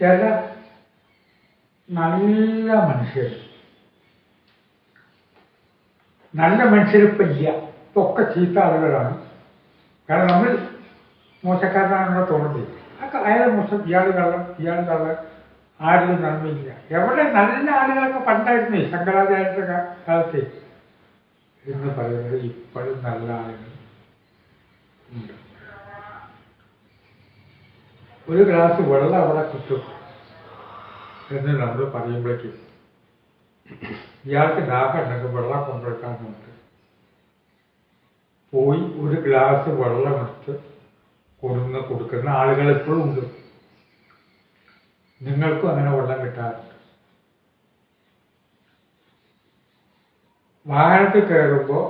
ചില നല്ല മനുഷ്യർ. നല്ല മനുഷ്യരിപ്പം ഇല്ല. ഇതൊക്കെ ചീത്ത ആളുകളാണ്. കാരണം നമ്മൾ മോശക്കാരനാണെന്നുള്ള തോന്നുന്നത് അയാൾ മോശം ഇയാൾ കള്ളം ഇയാൾ കള്ളം ആരിലും നന്മയില്ല. എവിടെ നല്ല ആളുകളൊക്കെ പണ്ടായിരുന്നേ? ശങ്കരാചാര്യരുടെ കാലത്തെ. എന്ന് പറയുന്നത് ഇപ്പോഴും നല്ല ആളുകൾ ഉണ്ട് ഒരു ഗ്ലാസ് വെള്ളം അവിടെ കിട്ടും എന്ന് നമ്മൾ പറയുമ്പോഴേക്കും ഇയാൾക്ക് ദാഹം ഉണ്ടെങ്കിൽ വെള്ളം കൊണ്ടുവെക്കാൻ നമുക്ക് പോയി ഒരു ഗ്ലാസ് വെള്ളം എടുത്ത് കൊടുക്കുന്ന ആളുകൾ എപ്പോഴും ഉണ്ട്. നിങ്ങൾക്കും അങ്ങനെ വെള്ളം കിട്ടാറുണ്ട്. വാഹനത്തിൽ കയറുമ്പോൾ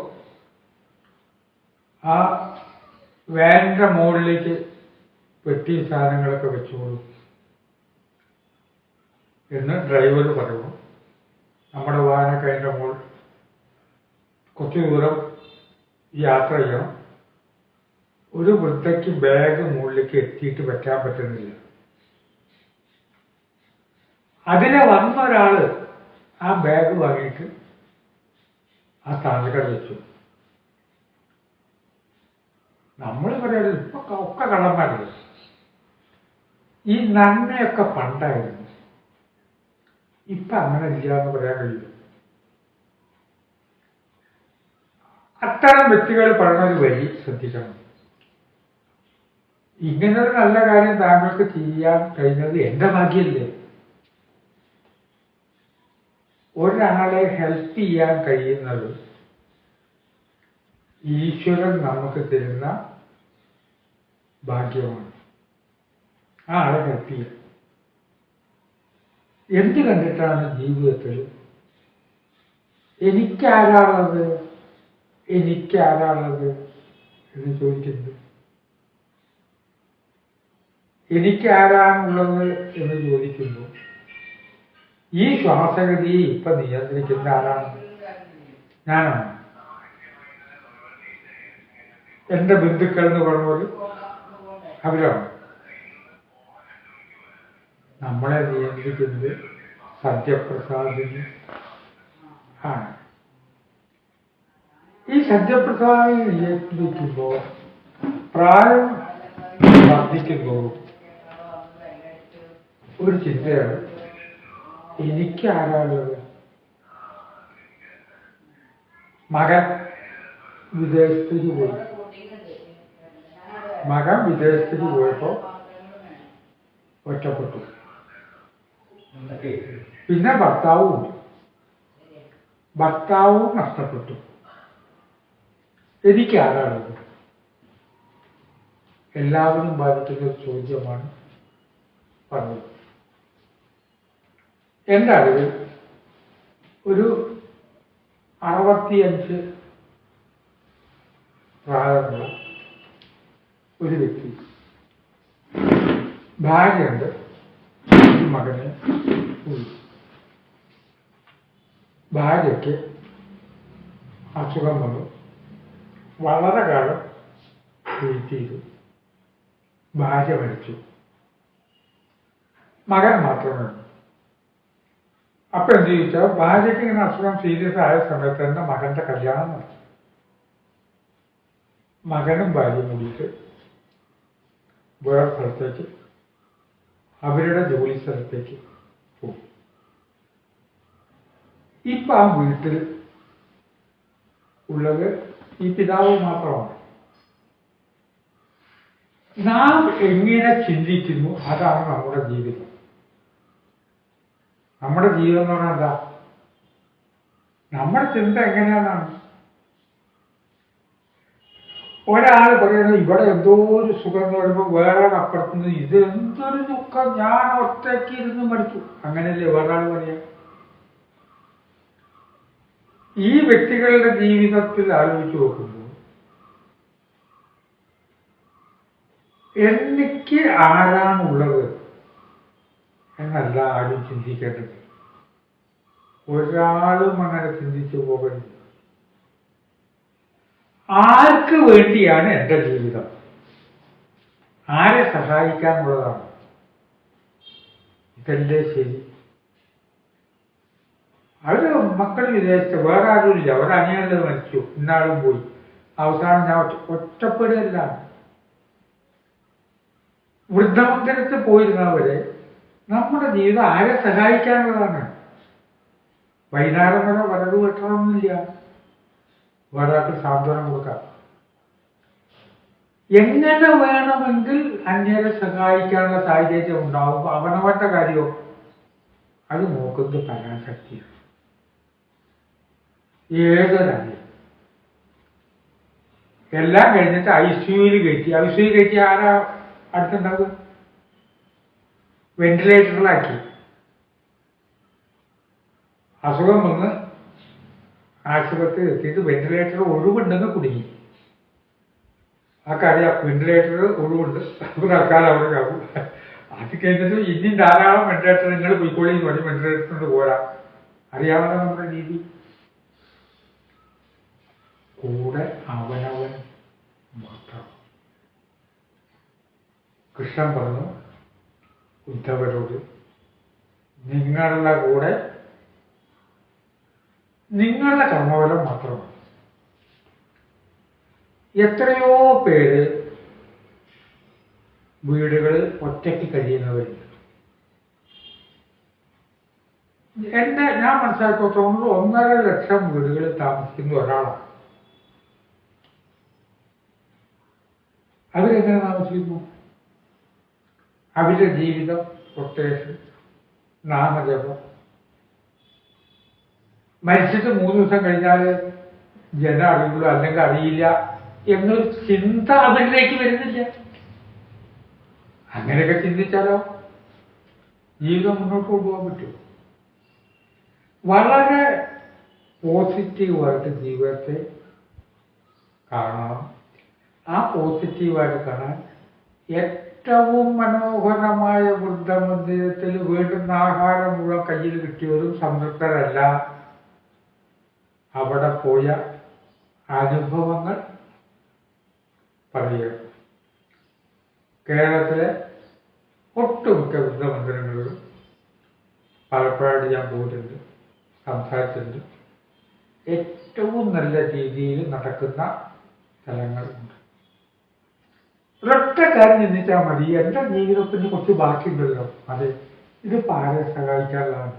ആ വാനിന്റെ മുകളിലേക്ക് പെട്ടി സാധനങ്ങളൊക്കെ വെച്ചോളൂ. എന്ന് ഡ്രൈവർ പറയുന്നു. നമ്മുടെ വാഹനമൊക്കെ അതിന്റെ മുകളിൽ കുറച്ച് ദൂരം യാത്ര ചെയ്യണം. ഒരു വൃദ്ധയ്ക്ക് ബാഗ് മുകളിലേക്ക് എത്തിയിട്ട് വെക്കാൻ പറ്റുന്നില്ല. അതിനെ വന്ന ഒരാൾ ആ ബാഗ് വാങ്ങിയിട്ട് ആ സ്ഥാനക്കട വെച്ചു. നമ്മൾ പറയുന്നത് ഇപ്പൊ ഒക്കെ കള്ളന്മാരല്ലേ? ഈ നന്മയൊക്കെ പണ്ടായിരുന്നു. ഇപ്പൊ അങ്ങനെ ഇല്ല എന്ന് പറയാൻ കഴിയും അത്തരം വ്യക്തികൾ പറഞ്ഞൊരു വരി ശ്രദ്ധിക്കണം. ഇങ്ങനൊരു നല്ല കാര്യം താങ്കൾക്ക് ചെയ്യാൻ കഴിഞ്ഞത് എന്റെ ഭാഗ്യല്ലേ? ഒരാളെ ഹെൽപ്പ് ചെയ്യാൻ കഴിയുന്നത് ഈശ്വരൻ നമുക്ക് തരുന്ന ഭാഗ്യമാണ്. ആ ചെയ്യാൻ എന്ത് കണ്ടിട്ടാണ് ജീവിതത്തിൽ? എനിക്കാരാണത് എനിക്കാരാണത് എന്ന് ചോദിക്കുന്നത്. എനിക്കാരാണുള്ളത് എന്ന് ചോദിക്കുന്നു. ഈ ശ്വാസഗതി ഇപ്പൊ നിയന്ത്രിക്കുന്ന ആരാണ്? ഞാനാണ്. എന്റെ ബന്ധുക്കൾ എന്ന് പറഞ്ഞവര് അവരാണ്. നമ്മളെ നിയന്ത്രിക്കുന്നത് സത്യപ്രസാദിന് ആണ്. ഈ സത്യപ്രസാദിനെ നിയന്ത്രിക്കുമ്പോൾ പ്രായം വർദ്ധിക്കുമ്പോൾ ഒരു ചിന്തയാണ് എനിക്ക് ആരാളുള്ളത് മകൻ വിദേശത്തേക്ക് പോയി. മകൻ വിദേശത്തേക്ക് പോയപ്പോ ഒറ്റപ്പെട്ടു. പിന്നെ ഭർത്താവും ഉണ്ട് ഭർത്താവും നഷ്ടപ്പെട്ടു. എനിക്ക് ആരാളുള്ളത് എല്ലാവരും ബാധിക്കുന്ന ഒരു ചോദ്യമാണ് പറഞ്ഞത്. എന്റെ അറിവിൽ ഒരു അറുപത്തിയഞ്ച് പ്രായമുള്ള ഒരു വ്യക്തി ഭാര്യയുണ്ട് ഒരു മകനെ ഭാര്യയ്ക്ക് അസുഖം വന്നു വളരെ കാലം വെയിറ്റ് ഭാര്യ മരിച്ചു. മകൻ മാത്രമേ അപ്പൊ എന്ത് ചോദിച്ചാൽ ഭാര്യയ്ക്ക് ഇങ്ങനെ അസുഖം സീരിയസ് ആയ സമയത്ത് തന്നെ മകന്റെ കല്യാണം നടത്തി. മകനും ഭാര്യയും കൂടിയിട്ട് വേറെ സ്ഥലത്തേക്ക് അവരുടെ ജോലി സ്ഥലത്തേക്ക് ഇപ്പൊ ആ വീട്ടിൽ ഉള്ളത് ഈ പിതാവ് മാത്രമാണ്. നാം എങ്ങനെ ചിന്തിക്കുന്നു അതാണ് നമ്മുടെ ജീവിതം. നമ്മുടെ ജീവിതം എന്ന് പറഞ്ഞാൽ എന്താ? നമ്മുടെ ചിന്ത എങ്ങനെയാണെന്നാണ്. ഒരാൾ പറയുന്നത് ഇവിടെ എന്തോ ഒരു സുഖം എന്ന് പറയുമ്പോൾ വേറെ അപ്പുറത്തുനിന്ന് ഇത് എന്തൊരു ദുഃഖം? ഞാൻ ഒറ്റയ്ക്ക് ഇരുന്ന് മരിച്ചു. അങ്ങനെയല്ലേ വേറൊരാൾ പറയാ? ഈ വ്യക്തികളുടെ ജീവിതത്തിൽ ആലോചിച്ച് നോക്കുമ്പോൾ എനിക്ക് ആരാണുള്ളത് എന്നല്ല ആരും ചിന്തിക്കേണ്ടത്. ഒരാളും അങ്ങനെ ചിന്തിച്ചു പോകരുത്. ആർക്ക് വേണ്ടിയാണ് എന്റെ ജീവിതം? ആരെ സഹായിക്കാനുള്ളതാണ്? തെല്ലേശ്ശേരി അവർ മക്കൾ വിദേശത്ത് വേറെ ആരുമില്ല ഒരനിയനത് മരിച്ചു. ഇന്നാളും പോയി. അവസാനം ഞാൻ ഒറ്റ- ഒറ്റപ്പെടുകയല്ല. വൃദ്ധമന്ദിരത്തിൽ പോയിരുന്നവരെ നമ്മുടെ ജീവിതം ആരെ സഹായിക്കാനുള്ളതാണ്? വൈകുന്നേരം വരെ വലത് വെട്ടണമെന്നില്ല ഒരാൾക്ക് സാന്ത്വനം കൊടുക്കാം. എങ്ങനെ വേണമെങ്കിൽ അന്യരെ സഹായിക്കാനുള്ള സാഹചര്യം ഉണ്ടാവും? അവനവന്റെ കാര്യവും. അത് നോക്കുന്നത് പരാശക്തിയാണ്. ഏതൊരാളെ? എല്ലാം കഴിഞ്ഞിട്ട് ഐ സിയുയിൽ കയറ്റി ഐ സിയു കയറ്റി ആരാ അടുത്തുണ്ടാവുക? വെന്റിലേറ്ററിലാക്കി. അസുഖം വന്ന് ആശുപത്രി എത്തിയിട്ട് വെന്റിലേറ്റർ ഒഴിവുണ്ടെന്ന് കുടുങ്ങി. ആൾക്കറിയാം വെന്റിലേറ്റർ ഒഴിവുണ്ട്. തൽക്കാലം അവിടെ ആവും അത് കഴിഞ്ഞിട്ട് ഇനിയും ധാരാളം വെന്റിലേറ്റർ. നിങ്ങൾ പോയിക്കോളി പറഞ്ഞ് വെന്റിലേറ്റർ കൊണ്ട് പോരാ. അറിയാമല്ലോ നമ്മുടെ രീതി. കൂടെ അവനവൻ മാത്രം. കൃഷ്ണൻ പറഞ്ഞു ഉദ്ധവരോട് നിങ്ങളുടെ കൂടെ നിങ്ങളുടെ കർമ്മഫലം മാത്രമാണ് എത്രയോ പേര് വീടുകളിൽ ഒറ്റയ്ക്ക് കഴിയുന്നവരുണ്ട്. എന്റെ ഞാൻ മനസ്സിലാക്കിയത്തോളം ഒന്നര ലക്ഷം വീടുകളിൽ താമസിക്കുന്ന ഒരാളാണ്. അവരെങ്ങനെ താമസിക്കുന്നു? അവരുടെ ജീവിതം കൊട്ടേഷൻ നാമജപം. മരിച്ചിട്ട് മൂന്ന് ദിവസം കഴിഞ്ഞാൽ ജനം അറിയുള്ളൂ അല്ലെങ്കിൽ അറിയില്ല എന്നൊരു ചിന്ത അവരിലേക്ക് വരുന്നില്ല. അങ്ങനെയൊക്കെ ചിന്തിച്ചാലോ ജീവിതം മുന്നോട്ട് കൊണ്ടുപോകാൻ പറ്റുമോ വളരെ പോസിറ്റീവായിട്ട് ജീവിതത്തെ കാണണം. ആ പോസിറ്റീവായിട്ട് കാണാൻ ഏറ്റവും മനോഹരമായ വൃദ്ധമന്ദിരത്തിൽ വേണ്ടുന്ന ആഹാരം മുഴുവൻ കയ്യിൽ കിട്ടിയവരും സംതൃപ്തരല്ല. അവിടെ പോയ അനുഭവങ്ങൾ പറയുക. കേരളത്തിലെ ഒട്ടുമിക്ക വൃദ്ധമന്ദിരങ്ങളിലും പലപ്പോഴായിട്ട് ഞാൻ പോയിട്ടുണ്ട് സംസാരിച്ചിട്ടുണ്ട്. ഏറ്റവും നല്ല രീതിയിൽ നടക്കുന്ന സ്ഥലങ്ങളുണ്ട് കാര്യം ചിന്തിച്ചാൽ മതി. എന്റെ ജീവിതത്തിന് കുറച്ച് ബാക്കിയുണ്ടല്ലോ. അതെ. ഇത് ആരെ സഹായിക്കാനുള്ളതാണ്.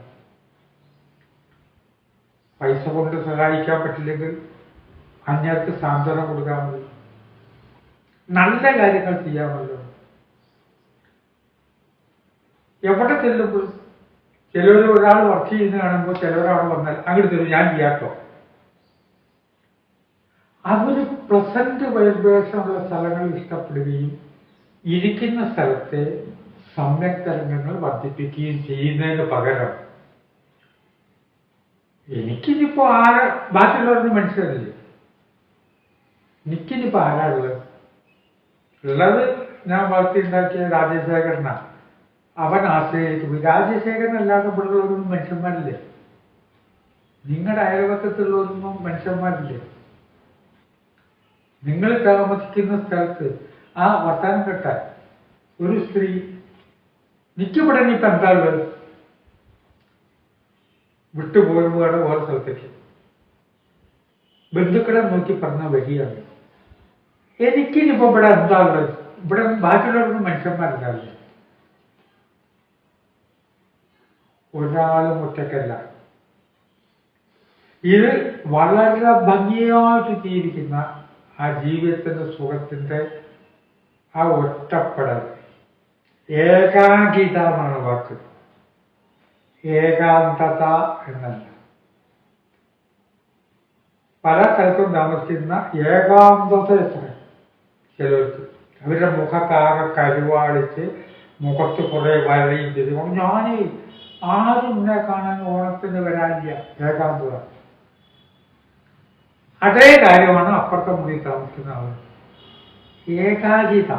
പൈസ കൊണ്ട് സഹായിക്കാൻ പറ്റില്ലെങ്കിൽ അന്യർക്ക് സാന്ത്വനം കൊടുക്കാൻ മതി. നല്ല കാര്യങ്ങൾ ചെയ്യാമല്ലോ എവിടെ ചെല്ലുമ്പോൾ ചിലവർ ഒരാൾ വർക്ക് ചെയ്യുന്ന കാണുമ്പോൾ ചിലവരവിടെ വന്നാൽ അങ്ങോട്ട് തരും ഞാൻ ചെയ്യാട്ടോ അവർ പ്രസന്റ് വൈബ്രേഷനുള്ള സ്ഥലങ്ങൾ ഇഷ്ടപ്പെടുകയും ഇരിക്കുന്ന സ്ഥലത്തെ സമ്യക് തരംഗങ്ങൾ വർദ്ധിപ്പിക്കുകയും ചെയ്യുന്നതിന് പകരം എനിക്കിനിപ്പോ ആരാ ബാക്കിയുള്ളവർക്ക് മനസ്സിലായില്ലേ എനിക്കിനിപ്പോ ആരാ ഉള്ളത്? ഉള്ളത് ഞാൻ വളർത്തിയുണ്ടാക്കിയ രാജശേഖരനാണ് അവൻ ആശ്രയിച്ചു പോയി രാജശേഖരൻ അല്ലാതെ ഇവിടെയുള്ളവരൊന്നും മനുഷ്യന്മാരില്ലേ? നിങ്ങളുടെ അയൽവക്കത്തുള്ളവരൊന്നും മനുഷ്യന്മാരില്ലേ? നിങ്ങൾ താമസിക്കുന്ന സ്ഥലത്ത് ആ വർത്താനം കേട്ടാൽ ഒരു സ്ത്രീ നിൽക്കപ്പെടാൻ ഇപ്പൊ വരും. ഉള്ളത് വിട്ടുപോരുമ്പോഴാണ് ഓരോ സ്ഥലത്തേക്ക്. ബന്ധുക്കളെ നോക്കി പറഞ്ഞ വരികയാണ് എനിക്കിനിപ്പോ ഇവിടെ എന്താ ഉള്ളത്? ഇവിടെ ബാക്കിയുള്ളവരൊന്നും മനുഷ്യന്മാരുണ്ടാവില്ല ഒരാളും ഒറ്റക്കല്ല ഇത് വളരെ ഭംഗിയായിട്ട് ജീവിക്കുന്ന ആ ജീവിതത്തിന്റെ സുഖത്തിന്റെ ആ ഒറ്റപ്പെടൽ. ഏകാംഗിത വാക്ക്. ഏകാന്തത എന്നല്ല. പല സ്ഥലത്തും താമസിക്കുന്ന ഏകാന്തത എത്ര? ചിലർക്ക്. അവരുടെ മുഖക്കാകെ കരുവാളിച്ച് മുഖത്ത് കുറെ വരയും ചെയ്ത്. ഞാൻ ആരും എന്നെ കാണാൻ ഓണത്തിന് വരാനില്ല. ഏകാന്തത. അതേ കാര്യമാണ് അപ്പുറത്തെ മുറി താമസിക്കുന്ന ആൾ ഏകാകിത.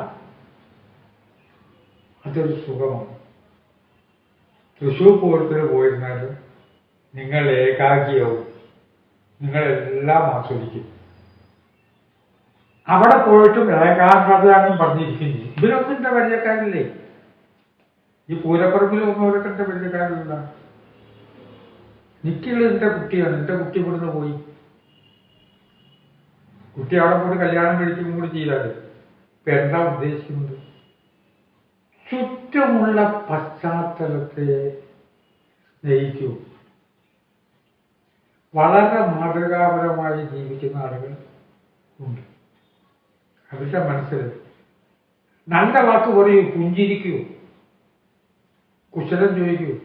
അതൊരു സുഖമാണ്. തൃശൂർ പൂരത്തിന് പോയിരുന്നാൽ നിങ്ങൾ ഏകാഗ്രിയാവും നിങ്ങളെല്ലാം ആസ്വദിക്കും. അവിടെ പോയിട്ടും ഏകാന്തതയാണെന്നും പറഞ്ഞിരിക്കുന്നു. ഇവരൊന്നും എന്റെ പരിചയക്കാരില്ലേ ഈ പൂരപ്പറമ്പിൽ അവരൊക്കെ എന്റെ പരിചയക്കാരില്ല നിക്കുകൾ എന്റെ കുട്ടിയാണ്. എന്റെ കുട്ടി ഇവിടുന്ന് പോയി. കുട്ടി അവിടെ പോയിട്ട് കല്യാണം കഴിക്കും കൂടി ഇപ്പൊ എന്താ ഉദ്ദേശിക്കുന്നത്? ചുറ്റുമുള്ള പശ്ചാത്തലത്തെ നയിക്കൂ വളരെ മാതൃകാപരമായി ജീവിക്കുന്ന ആളുകൾ ഉണ്ട്. അവരുടെ മനസ്സിൽ നല്ല വാക്ക് പറയൂ പുഞ്ചിരിക്കൂ. കുശലം ചോദിക്കൂ.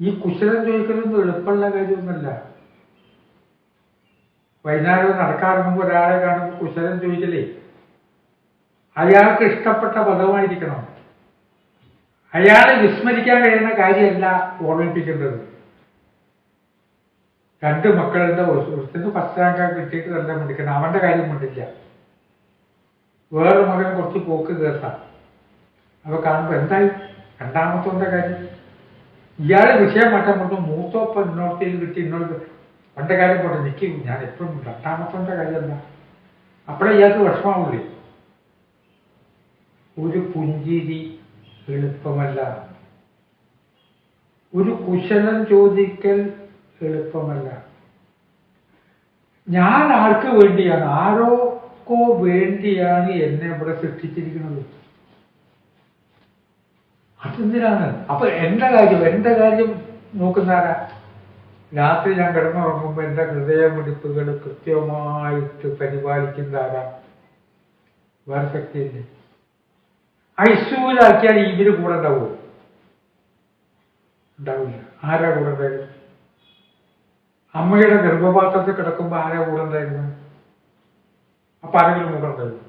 ഈ കുശലം ചോദിക്കലൊന്നും എളുപ്പമുള്ള കാര്യമൊന്നുമല്ല. വൈകുന്നേരം നടക്കാറുമ്പോൾ ഒരാളെ കാണുമ്പോൾ കുശലം ചോദിക്കലേ. അയാൾക്ക് ഇഷ്ടപ്പെട്ട പദമായിരിക്കണം അയാളെ വിസ്മരിക്കാൻ കഴിയുന്ന കാര്യമല്ല ഓർമ്മിപ്പിക്കേണ്ടത്. രണ്ട് മക്കളുടെ ഒരുത്തിന് ഫസ്റ്റ് റാങ്ക് കിട്ടിയിട്ട് നല്ല മിണ്ടിക്കണം അവന്റെ കാര്യം മിണ്ടില്ല. വേറെ മകൻ കുറച്ച് പോക്ക് കേട്ടാ അപ്പൊ കാണുമ്പോ എന്തായി? രണ്ടാമത്തോന്റെ കാര്യം. ഇയാളെ വിഷയം മാറ്റാൻ പറഞ്ഞു മൂത്തോപ്പം ഇന്നോടത്തേൽ കിട്ടി ഇന്നോട് പണ്ട് കാര്യം പോട്ടെ. നിൽക്കും ഞാൻ എപ്പോഴും രണ്ടാമത്തോന്റെ കാര്യമല്ല. അപ്പോഴേ ഇയാൾക്ക് വിഷമാവില്ലേ ഒരു പുഞ്ചിരി എളുപ്പമല്ല. ഒരു കുശലം ചോദിക്കൽ എളുപ്പമല്ല. ഞാൻ ആർക്ക് വേണ്ടിയാണ്? ആരോക്കോ വേണ്ടിയാണ് എന്നെ ഇവിടെ സൃഷ്ടിച്ചിരിക്കുന്നത്. അതെന്തിനാണ്? അപ്പൊ എന്റെ കാര്യം എന്റെ കാര്യം നോക്കുന്നാരാ രാത്രി ഞാൻ കിടന്നുറങ്ങുമ്പോ എന്റെ ഹൃദയമിടിപ്പുകൾ കൃത്യമായിട്ട് പരിപാലിക്കുന്നതാരാ? വേറെ ഐസൂലാക്കിയാൽ ഇവർ കൂടെ ഉണ്ടാവുമോ? ഉണ്ടാവില്ല. ആരാ കൂടെ ഉണ്ടായിരുന്നു അമ്മയുടെ ഗർഭപാത്രത്തിൽ കിടക്കുമ്പോ ആരാ കൂടെ ഉണ്ടായിരുന്നു അപ്പൊ ആരെങ്കിലും കൂടെ ഉണ്ടായിരുന്നു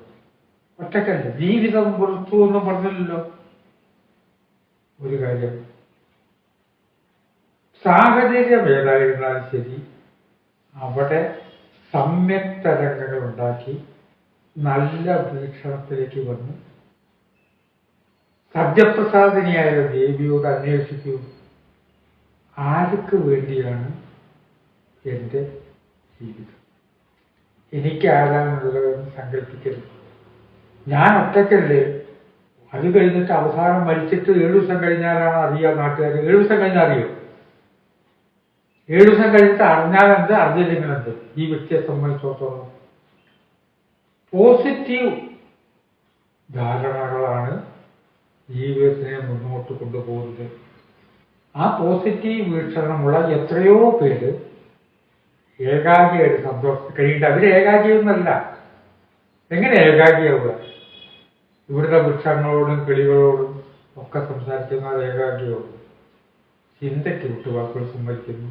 ഒറ്റക്കല്ല ജീവിതം പുറത്തു എന്ന് പറഞ്ഞില്ലല്ലോ. ഒരു കാര്യം. സാഹചര്യം ഏതായിരുന്നാലും ശരി. അവിടെ സമ്യക്തരംഗങ്ങൾ ഉണ്ടാക്കി നല്ല വീക്ഷണത്തിലേക്ക് വന്ന്. സത്യപ്രസാദിനിയായ ദേവിയോട് അന്വേഷിക്കൂ. ആർക്ക് വേണ്ടിയാണ് എന്റെ ജീവിതം? എനിക്ക് ആരാണുള്ളതെന്ന് സങ്കല്പിക്കരുത് ഞാൻ ഒറ്റയ്ക്കല്ലേ? അത് കഴിഞ്ഞിട്ട് അവസാനം മരിച്ചിട്ട് ഏഴു ദിവസം കഴിഞ്ഞാലാണ് അറിയാ നാട്ടുകാർ ഏഴു ദിവസം കഴിഞ്ഞാൽ അറിയോ? ഏഴു ദിവസം കഴിഞ്ഞിട്ട് അറിഞ്ഞാലെന്ത് അറിഞ്ഞില്ലെങ്കിലെന്ത് ഈ വ്യക്തിയെ സംബന്ധിച്ചിടത്തോളം. പോസിറ്റീവ് ധാരണകളാണ് ജീവിതത്തിനെ മുന്നോട്ട് കൊണ്ടുപോകുന്നത്. ആ പോസിറ്റീവ് വീക്ഷണമുള്ള എത്രയോ പേര് ഏകാഗ്രിയായിട്ട് സന്തോഷത്തിൽ കഴിയേണ്ട അവർ ഏകാഗ്രിയൊന്നല്ല എങ്ങനെ ഏകാഗ്രിയാവുക ഇവിടുത്തെ വൃക്ഷങ്ങളോടും കിളികളോടും ഒക്കെ സംസാരിക്കുന്ന ഏകാഗ്രിയോടും ചിന്തയ്ക്ക് വിട്ടുവാക്കുകൾ സമ്മതിക്കുന്നു